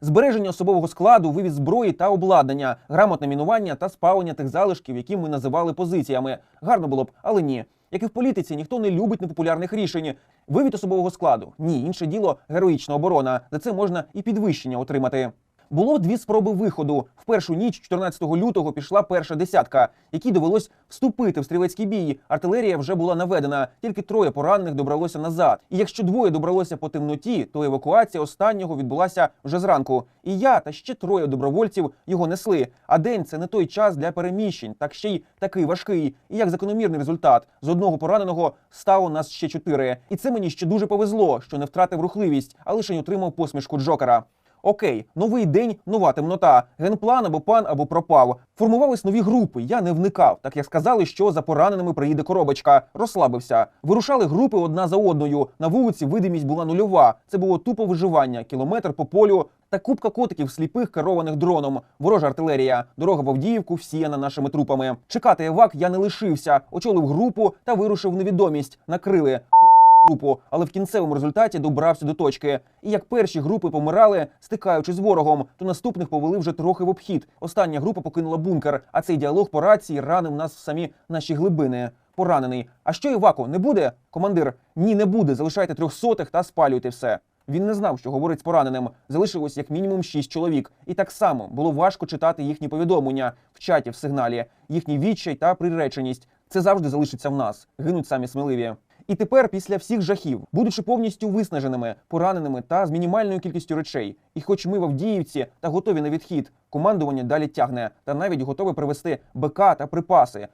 Збереження особового складу, вивіз зброї та обладнання, грамотне мінування та спалення тих залишків, які ми називали позиціями. Гарно було б, але ні. Як і в політиці, ніхто не любить непопулярних рішень. Вивід особового складу. Ні, інше діло героїчна оборона. За це можна і підвищення отримати. Було дві спроби виходу. В першу ніч, 14 лютого, пішла перша десятка, якій довелось вступити в стрілецький бій. Артилерія вже була наведена, тільки троє поранених добралося назад. І якщо двоє добралося по темноті, то евакуація останнього відбулася вже зранку. І я та ще троє добровольців його несли. А день це не той час для переміщень, так ще й такий важкий. І як закономірний результат з одного пораненого стало нас ще чотири. І це мені ще дуже повезло, що не втратив рухливість, а лише отримав посмішку Джокера. Окей, новий день, нова темнота. Генплан або пан, або пропав. Формувались нові групи. Я не вникав, так як сказали, що за пораненими приїде коробочка. Розслабився. Вирушали групи одна за одною. На вулиці видимість була нульова. Це було тупо виживання, кілометр по полю та купка котиків сліпих керованих дроном. Ворожа артилерія. Дорога в Авдіївку всіяна нашими трупами. Чекати евак я не лишився. Очолив групу та вирушив невідомість. Накрили групу, але в кінцевому результаті добрався до точки. І як перші групи помирали, стикаючись з ворогом, то наступних повели вже трохи в обхід. Остання група покинула бункер, а цей діалог по рації ранив нас в самі наші глибини. Поранений. А що Івако, не буде? Командир, ні, не буде. Залишайте трьохсотих та спалюйте все. Він не знав, що говорить з пораненим. Залишилось як мінімум шість чоловік. І так само було важко читати їхні повідомлення в чаті, в сигналі, їхній відчай та приреченість. Це завжди залишиться в нас. Гинуть самі сміливі. І тепер, після всіх жахів, будучи повністю виснаженими, пораненими та з мінімальною кількістю речей, і хоч ми в Авдіївці та готові на відхід, командування далі тягне та навіть готове привезти БК та припаси.